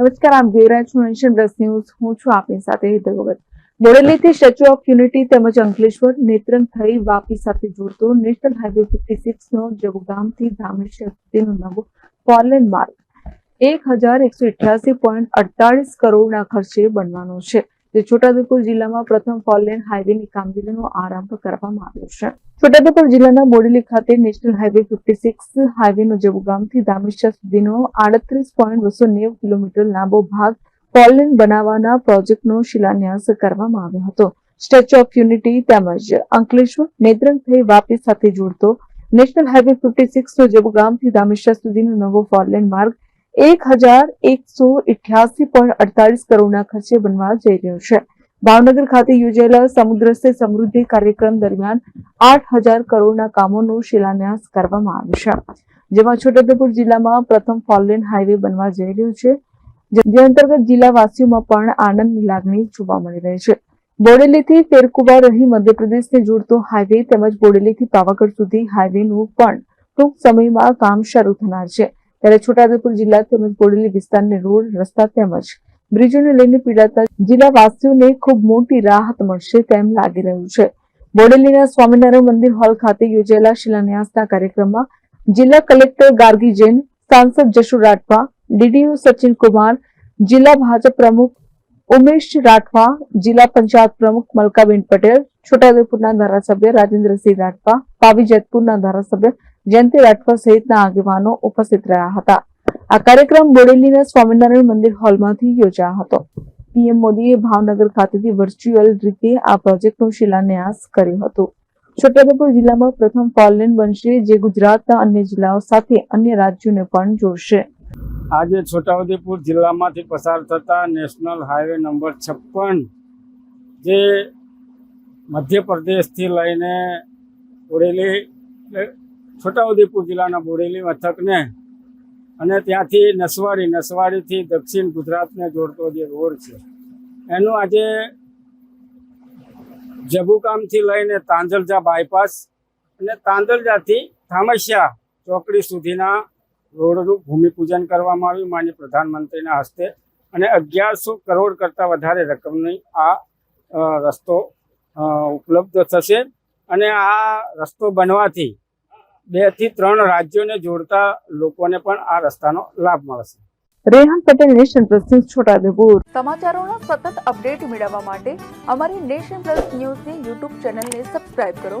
નમસ્કાર આપ જોઈ રહ્યા છો નેશન પ્લસ ન્યૂઝ. હું છું આપની સાથે હેતલ ભગત. બોડેલીથી સ્ટેચ્યુ ઓફ યુનિટી તેમજ અંકલેશ્વર નેત્રંગ થઈ વાપી સાથે જોડતો નેશનલ હાઈવે ફિફ્ટી સિક્સ નો જબુગામથી ધામેશ્વર સુધીનો નવો ફોરલેન માર્ગ એક હજાર એકસો અઠ્યાસી પોઈન્ટ અડતાલીસ કરોડના ખર્ચે બનવાનો છે. જે છોટાઉદેપુર જિલ્લામાં પ્રથમ ફોરલેન હાઈવેની કામગીરીનો આરંભ કરવામાં આવ્યો છે. છોટાઉદેપુર જિલ્લાના બોડેલી ખાતે નેશનલ હાઈવે ફિફ્ટી સિક્સ હાઈવેનો જબુગામથી ધામેશ્વર સુધીનો આડત્રીસ પોઈન્ટ બસો નેવું કિલોમીટર લાંબો ભાગ ફોરલેન બનાવવાના પ્રોજેક્ટનો શિલાન્યાસ કરવામાં આવ્યો હતો. સ્ટેચ્યુ ઓફ યુનિટી તેમજ અંકલેશ્વર નેત્રંગ થઈ વાપી સાથે જોડતો નેશનલ હાઈવે ફિફ્ટી સિક્સનો જબુગામથી ધામેશ્વર સુધીનો નવો ફોરલેન માર્ગ એક હજાર એકસો ઇઠ્યાસી પોઈન્ટ અડતાલીસ કરોડના ખર્ચે બનવા જઈ રહ્યો છે. ભાવનગર ખાતે યોજાયેલા સમુદ્ર સે સમૃદ્ધિ કાર્યક્રમ દરમિયાન આઠ હજાર કરોડના કામોનો શિલાન્યાસ કરવામાં આવ્યો છે. જેમાં છોટાઉદેપુર જિલ્લામાં પ્રથમ ફોરલેન હાઈવે બનવા જઈ રહ્યો છે, જે અંતર્ગત જિલ્લાવાસીઓમાં પણ આનંદની લાગણી જોવા મળી રહી છે. બોડેલીથી તેરકુબા રહી મધ્યપ્રદેશને જોડતો હાઈવે તેમજ બોડેલીથી પાવાગઢ સુધી હાઈવેનું પણ ટૂંક સમયમાં કામ શરૂ થનાર છે. ત્યારે છોટાઉદેપુર જિલ્લા તેમજ બોડેલી વિસ્તારને રોડ, રસ્તા તેમજ બ્રિજોને લઈને પીડાતા જિલ્લાવાસીઓને ખૂબ મોટી રાહત મળશે તેમ લાગી રહ્યું છે. બોડેલીના સ્વામિનારાયણ મંદિર હોલ ખાતે યોજાયેલા શિલાન્યાસના કાર્યક્રમમાં જિલ્લા કલેક્ટર ગાર્ગી જૈન, સાંસદ જશુ રાઠવા ડીડીયુ સચિન કુમાર, જિલ્લા ભાજપ પ્રમુખ ઉમેશ રાઠવા, જિલ્લા પંચાયત પ્રમુખ મલકાબેન પટેલ, છોટાઉદેપુરના ધારાસભ્ય રાજેન્દ્રસિંહ રાઠવા, પાવી જેતપુરના ધારાસભ્ય જયંતિ રાઠવા સહિતના આગેવાનો ઉપસ્થિત રહ્યા હતા. આ કાર્યક્રમ બોડેલીના સ્વામિનારાયણ મંદિર હોલમાંથી યોજાયો હતો. પીએમ મોદીએ ભાવનગર ખાતેથી વર્ચ્યુઅલ રીતે આ પ્રોજેક્ટનો શિલાન્યાસ કર્યો હતો. છોટાઉદેપુર જિલ્લામાં પ્રથમ ફોરલેન બનશે જે ગુજરાતના અન્ય જિલ્લાઓ સાથે અન્ય રાજ્યોને પણ જોડશે. આજે છોટાઉદેપુર જિલ્લામાંથી પસાર થતા નેશનલ હાઈવે નંબર છપ્પન જે મધ્યપ્રદેશથી લઈને બોડેલી છોટાઉદેપુર જિલ્લાના બોડેલી મથકને અને ત્યાંથી નસવાડી, નસવાડીથી દક્ષિણ ગુજરાતને જોડતો જે રોડ છે, એનું આજે જબુકામથી લઈને તાંજલજા બાયપાસ અને તાંજલજાથી થામસિયા ચોકડી સુધીના રોડનું ભૂમિપૂજન કરવામાં આવ્યું માન્ય પ્રધાનમંત્રીના હસ્તે અને અગિયારસો કરોડ કરતાં વધારે રકમની આ રસ્તો ઉપલબ્ધ થશે. અને આ રસ્તો બનવાથી બેથી ત્રણ રાજ્યોને જોડતા લોકોને પણ આ રસ્તાનો લાભ મળશે. Rehan Patel nation plus news Chhota Udepur. સમાચારોનો સતત અપડેટ મેળવવા માટે અમારી નેશન પ્લસ ન્યૂઝની યુટ્યુબ ચેનલને સબસ્ક્રાઇબ કરો.